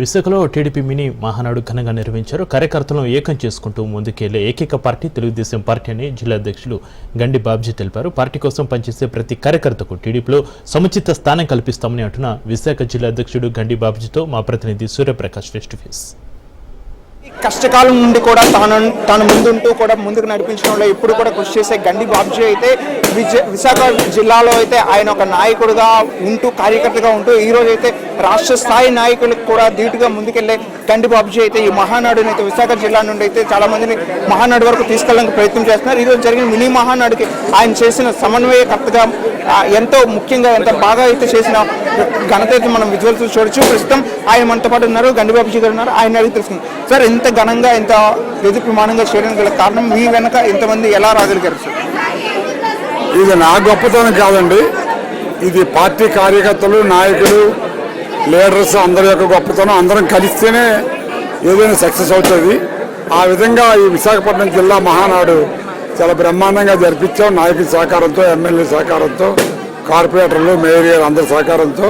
విశాఖలో TDP mini Mahanadu ఘనంగా నిర్వహించారు. కార్యకర్తలను ఏకం చేసుకుంటూ ముందుకెళ్ళే ఏకైక పార్టీ తెలుగుదేశం పార్టీ అని జిల్లా అధ్యక్షులు గండి బాబ్జీ తెలిపారు. పార్టీ కోసం పనిచేసే ప్రతి కార్యకర్తకు టీడీపీలో సముచిత స్థానం కల్పిస్తామని అంటున్న విశాఖ జిల్లా అధ్యక్షుడు గండి బాబ్జీతో మా ప్రతినిధి సూర్యప్రకాష్ ఫేస్ టు ఫేస్ కష్టకాలం నుండి కూడా తాను తాను ముందుంటూ కూడా ముందుకు నడిపించడంలో ఇప్పుడు కూడా కృషి చేసే గండి బాబ్జీ అయితే విశాఖ జిల్లాలో అయితే ఆయన ఒక నాయకుడిగా ఉంటూ కార్యకర్తగా ఉంటూ ఈ రోజు అయితే రాష్ట్ర స్థాయి నాయకులకు కూడా ధీటుగా ముందుకెళ్ళే గండి బాబ్జీ అయితే ఈ మహానాడుని అయితే విశాఖ జిల్లా నుండి అయితే చాలా మందిని మహానాడు వరకు తీసుకెళ్ళడానికి ప్రయత్నం చేస్తున్నారు. ఈ రోజు జరిగిన మినీ మహానాడుకి ఆయన చేసిన సమన్వయకర్తగా ఎంతో ముఖ్యంగా ఎంత బాగా అయితే చేసిన ఘనత అయితే మనం విజువల్స్ చూడొచ్చు. ప్రస్తుతం ఆయన మనతో పాటు ఉన్నారు. గండిబాబు గారు ఉన్నారు. ఆయన అడిగి తెలుసుకుంది. సార్ ఇంత ఘనంగా ఇంత ఎదురు ప్రమాణంగా చేయడానికి గల కారణం మీ వెనక ఇంతమంది ఎలా రాగలిగారు సార్? ఇది నా గొప్పతనం కాదండి. ఇది పార్టీ కార్యకర్తలు నాయకులు లీడర్స్ అందరి యొక్క గొప్పతనం. అందరం కలిస్తేనే ఏదైనా సక్సెస్ అవుతుంది. ఆ విధంగా ఈ విశాఖపట్నం జిల్లా మహానాడు చాలా బ్రహ్మాండంగా జరిపించాం. నాయకుల సహకారంతో ఎమ్మెల్యే సహకారంతో కార్పొరేటర్లు మేయర్ గారు అందరి సహకారంతో.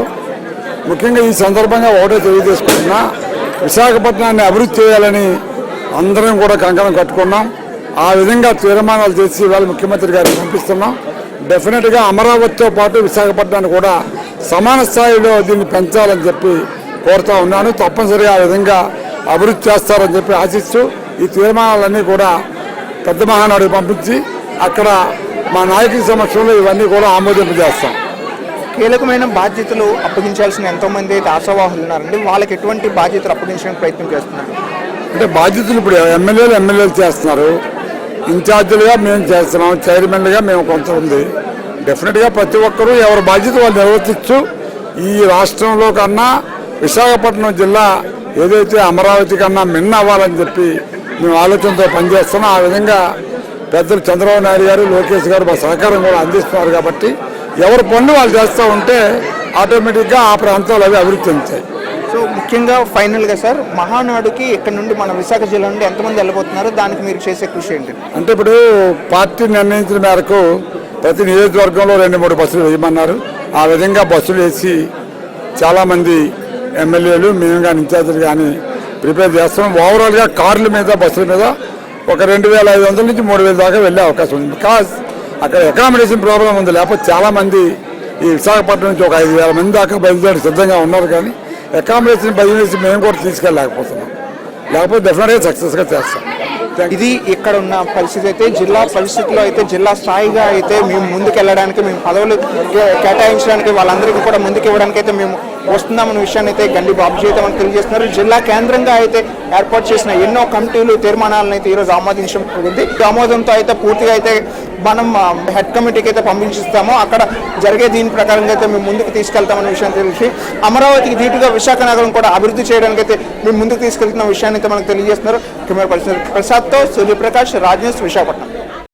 ముఖ్యంగా ఈ సందర్భంగా ఒకటే తెలియజేసుకుంటున్నా విశాఖపట్నాన్ని అభివృద్ధి చేయాలని అందరం కూడా కంకణం కట్టుకున్నాం. ఆ విధంగా తీర్మానాలు చేసి ఇవాళ ముఖ్యమంత్రి గారికి పంపిస్తున్నాం. డెఫినెట్గా అమరావతితో పాటు విశాఖపట్నాన్ని కూడా సమాన స్థాయిలో దీన్ని పెంచాలని చెప్పి కోరుతా ఉన్నాను. తప్పనిసరిగా ఆ విధంగా అభివృద్ధి చేస్తారని చెప్పి ఆశిస్తూ ఈ తీర్మానాలన్నీ కూడా పెద్ద మహానాడుకు పంపించి అక్కడ మా నాయకుల సమక్షంలో ఇవన్నీ కూడా ఆమోదింపజేస్తాం. కీలకమైన బాధ్యతలు అప్పగించాల్సిన ఎంతోమంది అయితే ఆశావాహులు ఉన్నారండి వాళ్ళకి ఎటువంటి బాధ్యతలు అప్పగించడానికి ప్రయత్నం చేస్తున్నారు? అంటే బాధ్యతలు ఇప్పుడు ఎమ్మెల్యేలు ఎమ్మెల్యేలు చేస్తున్నారు. ఇన్ఛార్జీలుగా మేము చేస్తున్నాం చైర్మన్లుగా మేము కొంత ఉంది డెఫినెట్గా ప్రతి ఒక్కరూ ఎవరి బాధ్యత వాళ్ళు నిర్వర్తించు ఈ రాష్ట్రంలో కన్నా విశాఖపట్నం జిల్లా ఏదైతే అమరావతి కన్నా మిన్న అవ్వాలని చెప్పి మేము ఆలోచనతో పనిచేస్తున్నాం. ఆ విధంగా పెద్దలు చంద్రబాబు నాయుడు గారు లోకేష్ గారు మా సహకారం కూడా అందిస్తున్నారు కాబట్టి ఎవరి పనులు వాళ్ళు చేస్తూ ఉంటే ఆటోమేటిక్గా ఆ ప్రాంతాలు అవి అభివృద్ధి చెందుతాయి. సో ముఖ్యంగా ఫైనల్గా సార్ మహానాడుకి ఇక్కడ నుండి మన విశాఖ జిల్లా నుండి ఎంతమంది వెళ్ళబోతున్నారు? దానికి మీరు చేసే కృషి ఏంటి? అంటే ఇప్పుడు పార్టీ నిర్ణయించిన మేరకు ప్రతి నియోజకవర్గంలో రెండు మూడు బస్సులు వేయమన్నారు. ఆ విధంగా బస్సులు వేసి చాలామంది ఎమ్మెల్యేలు మేము కానీ ఇన్ఛార్జీలు కానీ ప్రిపేర్ చేస్తున్నాం. ఓవరాల్గా కార్ల మీద బస్సుల మీద ఒక రెండు వేల ఐదు వందల నుంచి మూడు వేల దాకా వెళ్ళే అవకాశం ఉంది. బికాస్ అక్కడ అకామిడేషన్ ప్రాబ్లం ఉంది. లేకపోతే చాలామంది ఈ విశాఖపట్నం నుంచి ఒక ఐదు వేల మంది దాకా బయలుదేరి సిద్ధంగా ఉన్నారు కానీ అకామిడేషన్ బయలుదేరి మేము కూడా తీసుకెళ్ళలేకపోతున్నాం. లేకపోతే డెఫినెట్గా సక్సెస్గా చేస్తాం. ఇది ఇక్కడ ఉన్న పరిస్థితి అయితే జిల్లా పరిస్థితిలో అయితే జిల్లా స్థాయిగా అయితే మేము ముందుకెళ్ళడానికి మేము పదవులు కేటాయించడానికి వాళ్ళందరికీ కూడా ముందుకు ఇవ్వడానికి అయితే మేము వస్తున్నామన్న విషయాన్ని అయితే గండి బాబు అయితే మనకు తెలియజేస్తున్నారు. జిల్లా కేంద్రంగా అయితే ఏర్పాటు చేసిన ఎన్నో కమిటీలు తీర్మానాలను అయితే ఈరోజు ఆమోదించడం జరిగింది. ఆమోదంతో అయితే పూర్తిగా అయితే మనం హెడ్ కమిటీకి అయితే పంపించిస్తామో అక్కడ జరిగే దీని ప్రకారంగా అయితే మేము ముందుకు తీసుకెళ్తామనే విషయం తెలిసి అమరావతికి ధీటుగా విశాఖ నగరం కూడా అభివృద్ధి చేయడానికి అయితే మేము ముందుకు తీసుకెళ్తున్న విషయాన్ని అయితే మనకు తెలియజేస్తున్నారు. కెమెరా పర్సన్ ప్రసాద్తో సూర్యప్రకాష్ రాజ్ న్యూస్ విశాఖపట్నం.